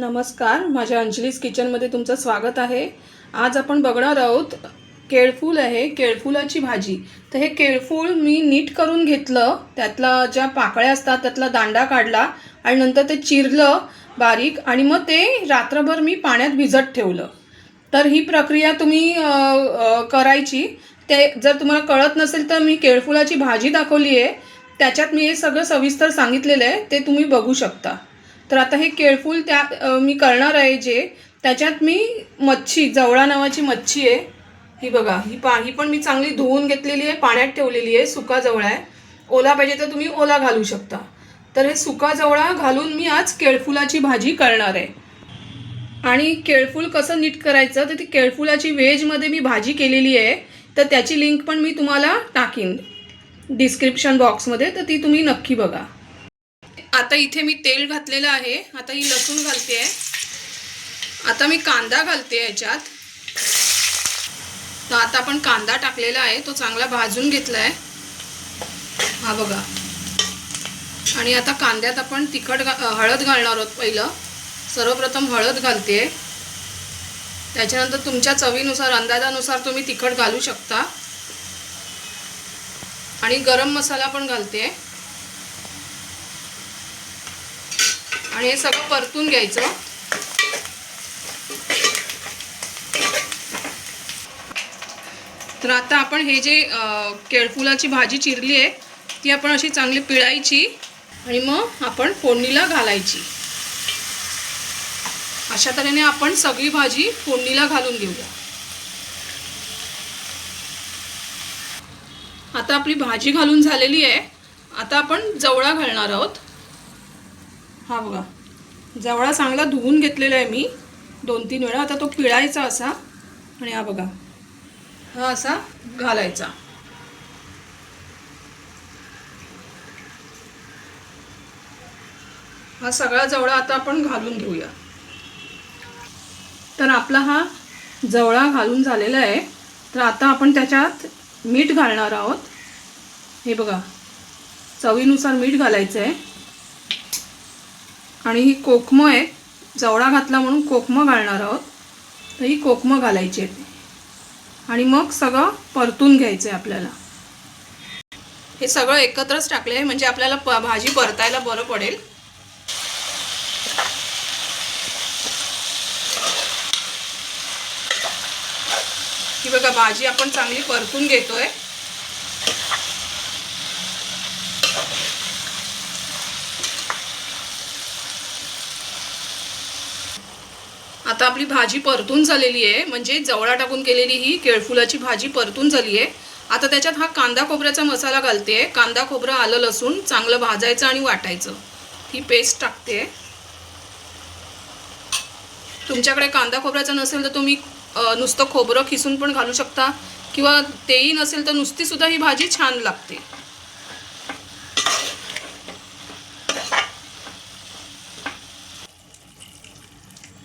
नमस्कार माझ्या अंजलीज किचनमध्ये तुमचं स्वागत आहे. आज आपण बघणार आहोत केळफूल आहे केळफुलाची भाजी. तर हे केळफूल मी नीट करून घेतलं त्यातला ज्या पाकळ्या असतात त्यातला दांडा काढला आणि नंतर ते चिरलं बारीक आणि मग ते रात्रभर मी पाण्यात भिजत ठेवलं. तर ही प्रक्रिया तुम्ही करायची. ते जर तुम्हाला कळत नसेल तर मी केळफुलाची भाजी दाखवली आहे त्याच्यात मी हे सगळं सविस्तर सांगितलेलं आहे ते तुम्ही बघू शकता. तर आता हे केळफूल त्या मी करणार आहे जे त्याच्यात मी मच्छी जवळा नावाची मच्छी आहे. ही बघा ही पा ही पण मी चांगली धुवून घेतलेली आहे पाण्यात ठेवलेली आहे सुका जवळा आहे. ओला पाहिजे तर तुम्ही ओला घालू शकता. तर हे सुका जवळा घालून मी आज केळफुलाची भाजी करणार आहे. आणि केळफूल कसं नीट करायचं तर ती केळफुलाची व्हेजमध्ये मी भाजी केलेली आहे तर त्याची लिंक पण मी तुम्हाला टाकीन. डिस्क्रिप्शन बॉक्समध्ये तर ती तुम्ही नक्की बघा. आता इथे मी तेल घातलेलं आहे. आता ही लसूण घालते आहे आता मी कांदा घालते याच्यात. तर आता आपण कांदा टाकलेला आहे. तो चांगला भाजून घेतला आहे हा बघा. आणि आता कांद्यात आपण तिखट घा हळद घालणार आहोत पहिलं. सर्वप्रथम हळद घालते आहे त्याच्यानंतर तुमच्या चवीनुसार अंदाजानुसार तुम्ही तिखट घालू शकता. आणि गरम मसाला पण घालते आहे आणि हे सगळं परतून घ्यायचं. तर आता आपण हे जे केळफुलाची भाजी चिरली आहे ती आपण अशी चांगली पिळायची आणि मग आपण फोडणीला घालायची. अशा तऱ्हेने आपण सगळी भाजी फोडणीला घालून घेऊया. आता आपली भाजी घालून झालेली आहे. आता आपण जवळा घालणार आहोत. हा बघा. जवळा चांगला धुवून घेतलेला आहे मी. दोन तीन वेळा. आता तो पिळायचा असा. आणि हा बघा. हा असा घालायचा. हा सगळा जवळा आता आपण घालून घेऊया. तर आपला हा जवळा घालून झालेला आहे. तर आता आपण त्याच्यात मीठ घालणार आहोत. हे बघा. चवीनुसार मीठ घालायचं आहे आणि ही कोकमं आहे. जवळा घातला म्हणून कोकमं घालणार आहोत. तर ही कोकमं घालायची आहे आणि मग सगळं परतून घ्यायचं आहे आपल्याला. हे सगळं एकत्रच टाकले आहे. म्हणजे आपल्याला प भाजी परतायला बरं पडेल. ही बघा भाजी आपण चांगली परतून घेतोय. आता आपली भाजी परतून झालेली आहे. म्हणजे जवळा टाकून केलेली ही केळफुलाची भाजी परतून झाली आहे. आता त्याच्यात हा कांदा खोबऱ्याचा मसाला घालते. कांदा खोबरं आलं लसूण चांगलं भाजायचं आणि वाटायचं. ही पेस्ट टाकते. तुमच्याकडे कांदा खोबऱ्याचा नसेल तर तुम्ही नुसतं खोबरं खिसून पण घालू शकता. किंवा तेही नसेल तर नुसती सुद्धा ही भाजी छान लागते.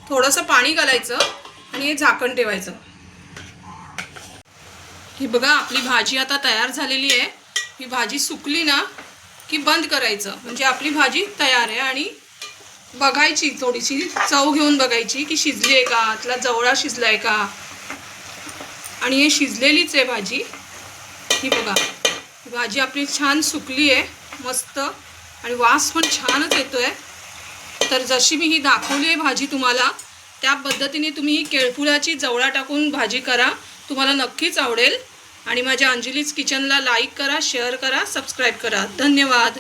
थोडंसं पाणी घालायचं आणि हे झाकण ठेवायचं. ही बघा आपली भाजी आता तयार झालेली आहे. ही भाजी सुकली ना की बंद करायचं. म्हणजे आपली भाजी तयार आहे आणि बघायची थोडीशी चव घेऊन बघायची की शिजली आहे का आतला जवळा शिजला आहे का. आणि हे शिजलेलीच आहे भाजी. ही बघा भाजी आपली छान सुकली आहे मस्त. आणि वास पण छानच येतो आहे तर जशी मी ही दाखवली आहे भाजी तुम्हाला त्या पद्धतीने तुम्ही ही केळफुळाची जवळा टाकून भाजी करा. तुम्हाला नक्कीच आवडेल. आणि माझ्या अंजलीज किचनला लाईक करा शेअर करा सबस्क्राईब करा. धन्यवाद.